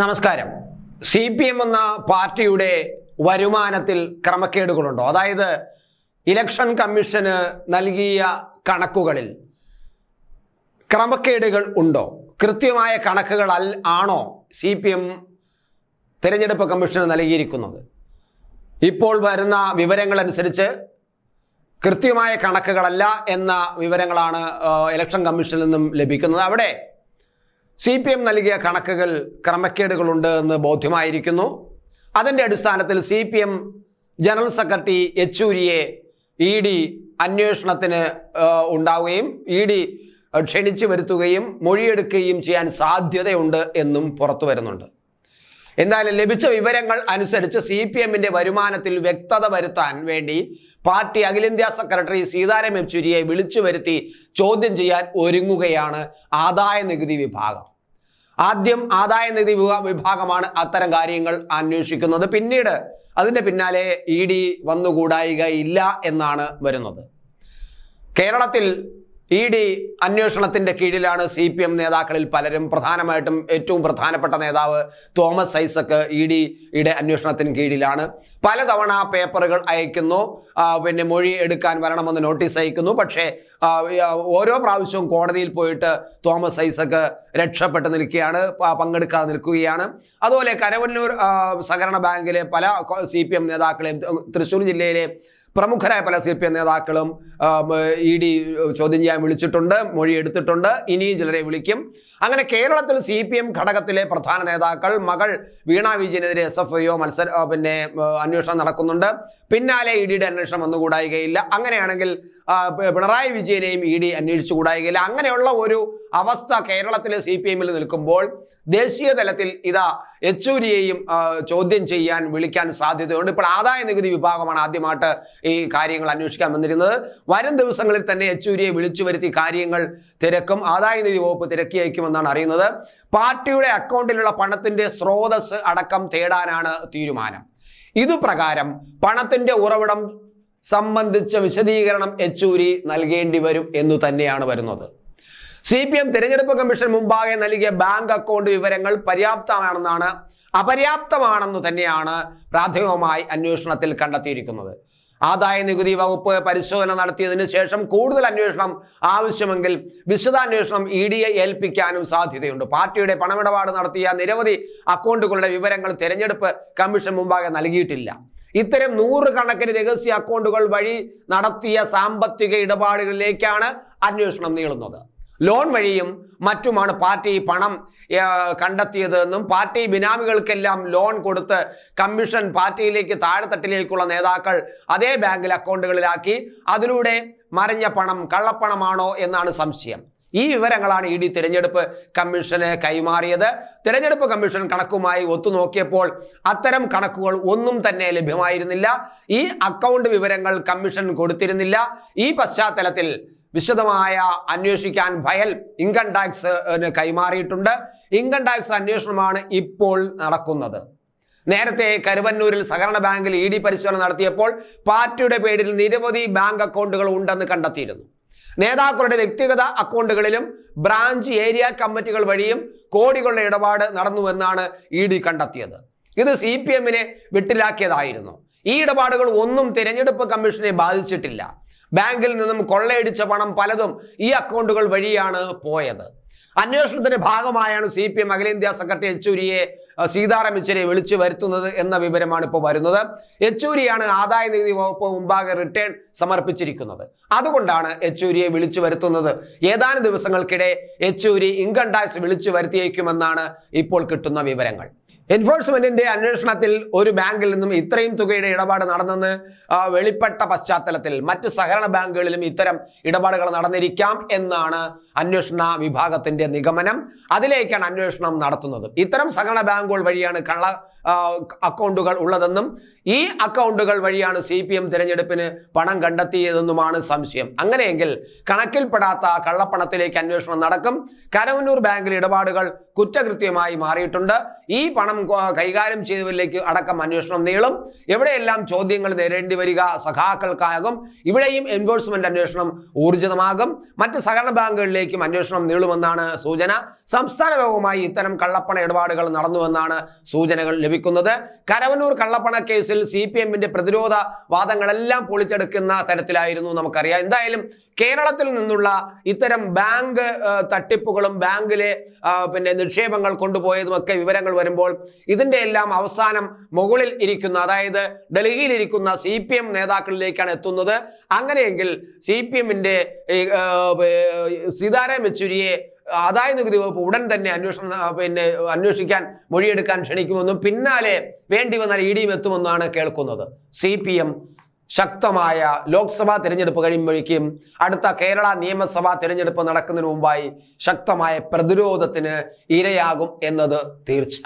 നമസ്കാരം. C P M എന്ന പാർട്ടിയുടെ വരുമാനത്തിൽ ക്രമക്കേടുകളുണ്ടോ? അതായത് ഇലക്ഷൻ കമ്മീഷന് നൽകിയ കണക്കുകളിൽ ക്രമക്കേടുകൾ ഉണ്ടോ? കൃത്യമായ കണക്കുകൾ അൽ ആണോ സി പി എം തിരഞ്ഞെടുപ്പ് കമ്മീഷന് നൽകിയിരിക്കുന്നത്? ഇപ്പോൾ വരുന്ന വിവരങ്ങളനുസരിച്ച് കൃത്യമായ കണക്കുകളല്ല എന്ന വിവരങ്ങളാണ് ഇലക്ഷൻ കമ്മീഷനിൽ നിന്നും ലഭിക്കുന്നത്. അവിടെ സി പി എം നൽകിയ കണക്കുകൾ ക്രമക്കേടുകളുണ്ട് എന്ന് ബോധ്യമായിരിക്കുന്നു. അതിന്റെ അടിസ്ഥാനത്തിൽ C P M general secretary യെച്ചൂരിയെ E D അന്വേഷണത്തിന് ഉണ്ടാവുകയും ഇ ഡി ക്ഷണിച്ചു വരുത്തുകയും മൊഴിയെടുക്കുകയും ചെയ്യാൻ സാധ്യതയുണ്ട് എന്നും പുറത്തു വരുന്നുണ്ട്. എന്തായാലും ലഭിച്ച വിവരങ്ങൾ അനുസരിച്ച് സി പി എമ്മിന്റെ വരുമാനത്തിൽ വ്യക്തത വരുത്താൻ വേണ്ടി പാർട്ടി അഖിലേന്ത്യാ സെക്രട്ടറി സീതാരാം യെച്ചൂരിയെ വിളിച്ചു വരുത്തി ചോദ്യം ചെയ്യാൻ ഒരുങ്ങുകയാണ് ആദായ നികുതി വിഭാഗം. ആദ്യം ആദായ നികുതി വിഭാഗമാണ് അത്തരം കാര്യങ്ങൾ അന്വേഷിക്കുന്നത്. പിന്നീട് അതിന്റെ പിന്നാലെ ഇ ഡി വന്നുകൂടായികയില്ല എന്നാണ് വരുന്നത്. കേരളത്തിൽ ഇ ഡി അന്വേഷണത്തിന്റെ കീഴിലാണ് സി പി എം നേതാക്കളിൽ പലരും. പ്രധാനമായിട്ടും ഏറ്റവും പ്രധാനപ്പെട്ട നേതാവ് തോമസ് ഐസക്ക് ഇ ഡിയുടെ അന്വേഷണത്തിന് കീഴിലാണ്. പലതവണ പേപ്പറുകൾ അയക്കുന്നു. പിന്നെ മൊഴി എടുക്കാൻ വരണമെന്ന് നോട്ടീസ് അയക്കുന്നു. പക്ഷേ ഓരോ പ്രാവശ്യവും കോടതിയിൽ പോയിട്ട് തോമസ് ഐസക്ക് രക്ഷപ്പെട്ട് നിൽക്കുകയാണ് പങ്കെടുക്കാതെ നിൽക്കുകയാണ്. അതുപോലെ കരവന്നൂർ സഹകരണ ബാങ്കിലെ പല സി പി എം നേതാക്കളെയും തൃശ്ശൂർ ജില്ലയിലെ പ്രമുഖരായ പല സി പി എം നേതാക്കളും ഇ ഡി ചോദ്യം ചെയ്യാൻ വിളിച്ചിട്ടുണ്ട് മൊഴി എടുത്തിട്ടുണ്ട്. ഇനിയും ചിലരെ വിളിക്കും. അങ്ങനെ കേരളത്തിൽ സി പി എം ഘടകത്തിലെ പ്രധാന നേതാക്കൾ മകൾ വീണ വിജയനെതിരെ എസ് എഫ് ഐഒ മത്സര പിന്നെ അന്വേഷണം നടക്കുന്നുണ്ട്. പിന്നാലെ ഇ ഡിയുടെ അന്വേഷണം വന്നുകൂടായികയില്ല അങ്ങനെയാണെങ്കിൽ പിണറായി വിജയനെയും ഇ ഡി അന്വേഷിച്ചുകൂടായികയില്ല അങ്ങനെയുള്ള ഒരു അവസ്ഥ കേരളത്തിലെ സി പി എമ്മിൽ നിൽക്കുമ്പോൾ ദേശീയ തലത്തിൽ ഇതാ യെച്ചൂരിയെയും ചോദ്യം ചെയ്യാൻ വിളിക്കാൻ സാധ്യതയുണ്ട്. ഇപ്പോൾ ആദായ നികുതി വിഭാഗമാണ് ആദ്യമായിട്ട് ഈ കാര്യങ്ങൾ അന്വേഷിക്കാൻ വന്നിരുന്നത്. വരും ദിവസങ്ങളിൽ തന്നെ യെച്ചൂരിയെ വിളിച്ചു വരുത്തി കാര്യങ്ങൾ തിരക്കും ആദായ നികുതി വകുപ്പ് തിരക്കി അയക്കുമെന്നാണ് അറിയുന്നത്. പാർട്ടിയുടെ അക്കൗണ്ടിലുള്ള പണത്തിന്റെ സ്രോതസ് അടക്കം തേടാനാണ് തീരുമാനം. ഇതുപ്രകാരം പണത്തിന്റെ ഉറവിടം സംബന്ധിച്ച വിശദീകരണം യെച്ചൂരി നൽകേണ്ടി വരും എന്നു തന്നെയാണ് വരുന്നത്. സി പി എം തിരഞ്ഞെടുപ്പ് കമ്മീഷൻ മുമ്പാകെ നൽകിയ ബാങ്ക് അക്കൗണ്ട് വിവരങ്ങൾ പര്യാപ്തമാണെന്നാണ് അപര്യാപ്തമാണെന്ന് തന്നെയാണ് പ്രാഥമികമായി അന്വേഷണത്തിൽ കണ്ടെത്തിയിരിക്കുന്നത്. ആദായ നികുതി വകുപ്പ് പരിശോധന നടത്തിയതിനു ശേഷം കൂടുതൽ അന്വേഷണം ആവശ്യമെങ്കിൽ വിശദാന്വേഷണം ഇ ഡിയെ ഏൽപ്പിക്കാനും സാധ്യതയുണ്ട്. പാർട്ടിയുടെ പണമിടപാട് നടത്തിയ നിരവധി അക്കൗണ്ടുകളുടെ വിവരങ്ങൾ തെരഞ്ഞെടുപ്പ് കമ്മീഷൻ മുമ്പാകെ നൽകിയിട്ടില്ല. ഇത്തരം നൂറുകണക്കിന് രഹസ്യ അക്കൗണ്ടുകൾ വഴി നടത്തിയ സാമ്പത്തിക ഇടപാടുകളിലേക്കാണ് അന്വേഷണം നീളുന്നത്. ലോൺ വഴിയും മറ്റുമാണ് പാർട്ടി പണം കണ്ടെത്തിയത് എന്നും പാർട്ടി ബിനാമികൾക്കെല്ലാം ലോൺ കൊടുത്ത് കമ്മീഷൻ പാർട്ടിയിലേക്ക് താഴെത്തട്ടിലേക്കുള്ള നേതാക്കൾ അതേ ബാങ്കിൽ അക്കൗണ്ടുകളിലാക്കി അതിലൂടെ മറിഞ്ഞ പണം കള്ളപ്പണമാണോ എന്നാണ് സംശയം. ഈ വിവരങ്ങളാണ് ഇ ഡി തിരഞ്ഞെടുപ്പ് കമ്മീഷന് കൈമാറിയത്. തിരഞ്ഞെടുപ്പ് കമ്മീഷൻ കണക്കുമായി ഒത്തുനോക്കിയപ്പോൾ അത്തരം കണക്കുകൾ ഒന്നും തന്നെ ലഭ്യമായിരുന്നില്ല. ഈ അക്കൗണ്ട് വിവരങ്ങൾ കമ്മീഷൻ കൊടുത്തിരുന്നില്ല. ഈ പശ്ചാത്തലത്തിൽ വിശദമായ അന്വേഷിക്കാൻ ഫയൽ ഇൻകം ടാക്സ് കൈമാറിയിട്ടുണ്ട്. ഇൻകം ടാക്സ് അന്വേഷണമാണ് ഇപ്പോൾ നടക്കുന്നത്. നേരത്തെ കരുവന്നൂരിൽ സഹകരണ ബാങ്കിൽ ഇ ഡി പരിശോധന നടത്തിയപ്പോൾ പാർട്ടിയുടെ പേരിൽ നിരവധി ബാങ്ക് അക്കൗണ്ടുകൾ ഉണ്ടെന്ന് കണ്ടെത്തിയിരുന്നു. നേതാക്കളുടെ വ്യക്തിഗത അക്കൗണ്ടുകളിലും ബ്രാഞ്ച് ഏരിയ കമ്മിറ്റികൾ വഴിയും കോടികളുടെ ഇടപാട് നടന്നുവെന്നാണ് ഇ ഡി കണ്ടെത്തിയത്. ഇത് സി പി എമ്മിനെ വിട്ടിലാക്കിയതായിരുന്നു. ഈ ഇടപാടുകൾ ഒന്നും തിരഞ്ഞെടുപ്പ് കമ്മീഷനെ ബാധിച്ചിട്ടില്ല. ബാങ്കിൽ നിന്നും കൊള്ളയടിച്ച പണം പലതും ഈ അക്കൗണ്ടുകൾ വഴിയാണ് പോയത്. അന്വേഷണത്തിന്റെ ഭാഗമായാണ് സി പി എം അഖിലേന്ത്യാ സെക്രട്ടറി യെച്ചൂരിയെ സീതാറാം യെച്ചൂരിയെ വിളിച്ചു വരുത്തുന്നത് എന്ന വിവരമാണ് ഇപ്പോൾ വരുന്നത്. യെച്ചൂരിയാണ് ആദായ നികുതി വകുപ്പ് മുമ്പാകെ റിട്ടേൺ സമർപ്പിച്ചിരിക്കുന്നത്. അതുകൊണ്ടാണ് യെച്ചൂരിയെ വിളിച്ചു വരുത്തുന്നത്. ഏതാനും ദിവസങ്ങൾക്കിടെ യെച്ചൂരി ഇൻകം ടാക്സ് വിളിച്ചു വരുത്തിയേക്കുമെന്നാണ് ഇപ്പോൾ കിട്ടുന്ന വിവരങ്ങൾ. എൻഫോഴ്സ്മെന്റിന്റെ അന്വേഷണത്തിൽ ഒരു ബാങ്കിൽ നിന്നും ഇത്രയും തുകയുടെ ഇടപാട് നടന്നെന്ന് വെളിപ്പെട്ട പശ്ചാത്തലത്തിൽ മറ്റ് സഹകരണ ബാങ്കുകളിലും ഇത്തരം ഇടപാടുകൾ നടന്നിരിക്കാം എന്നാണ് അന്വേഷണ വിഭാഗത്തിന്റെ നിഗമനം. അതിലേക്കാണ് അന്വേഷണം നടത്തുന്നത്. ഇത്തരം സഹകരണ ബാങ്കുകൾ വഴിയാണ് കള്ള അക്കൗണ്ടുകൾ ഉള്ളതെന്നും ഈ അക്കൗണ്ടുകൾ വഴിയാണ് സി പി എം തിരഞ്ഞെടുപ്പിന് പണം കണ്ടെത്തിയതെന്നുമാണ് സംശയം. അങ്ങനെയെങ്കിൽ കണക്കിൽപ്പെടാത്ത കള്ളപ്പണത്തിലേക്ക് അന്വേഷണം നടക്കും. കരവന്നൂർ ബാങ്കിലെ ഇടപാടുകൾ കുറ്റകൃത്യമായി മാറിയിട്ടുണ്ട്. ഈ പണം കൊ- കൈകാര്യം ചെയ്തവരിലേക്ക് അടക്കം അന്വേഷണം നീളും. എവിടെയെല്ലാം ചോദ്യങ്ങൾ നേരിടേണ്ടി വരിക സഖാക്കൾക്കാകും. ഇവിടെയും എൻഫോഴ്സ്മെന്റ് അന്വേഷണം ഊർജിതമാകും. മറ്റ് സഹകരണ ബാങ്കുകളിലേക്കും അന്വേഷണം നീളുമെന്നാണ് സൂചന. സംസ്ഥാന വ്യാപകമായി ഇത്തരം കള്ളപ്പണ ഇടപാടുകൾ നടന്നുവെന്നാണ് സൂചനകൾ ലഭിക്കുന്നത്. കരവനൂർ കള്ളപ്പണ കേസിൽ സി പി എമ്മിന്റെ പ്രതിരോധ വാദങ്ങളെല്ലാം പൊളിച്ചെടുക്കുന്ന തരത്തിലായിരുന്നു നമുക്കറിയാം. എന്തായാലും കേരളത്തിൽ നിന്നുള്ള ഇത്തരം ബാങ്ക് തട്ടിപ്പുകളും ബാങ്കിലെ പിന്നെ നിക്ഷേപങ്ങൾ കൊണ്ടുപോയതുമൊക്കെ വിവരങ്ങൾ വരുമ്പോൾ ഇതിന്റെ എല്ലാം അവസാനം മുകളിൽ ഇരിക്കുന്ന അതായത് ഡൽഹിയിൽ ഇരിക്കുന്ന സി പി എം നേതാക്കളിലേക്കാണ് എത്തുന്നത്. അങ്ങനെയെങ്കിൽ സി പി എമ്മിന്റെ സീതാറാം യെച്ചൂരിയെ ആദായ നികുതി വകുപ്പ് ഉടൻ തന്നെ അന്വേഷണം പിന്നെ അന്വേഷിക്കാൻ മൊഴിയെടുക്കാൻ ക്ഷണിക്കുമെന്നും പിന്നാലെ വേണ്ടി വന്നാൽ ഇ ഡിയും എത്തുമെന്നാണ് കേൾക്കുന്നത്. സി പി എം ശക്തമായ ലോക്സഭാ തിരഞ്ഞെടുപ്പ് കഴിയുമ്പോഴേക്കും അടുത്ത കേരള നിയമസഭാ തിരഞ്ഞെടുപ്പ് നടക്കുന്നതിന് മുമ്പായി ശക്തമായ പ്രതിരോധത്തിന് ഇരയാകും എന്നത് തീർച്ച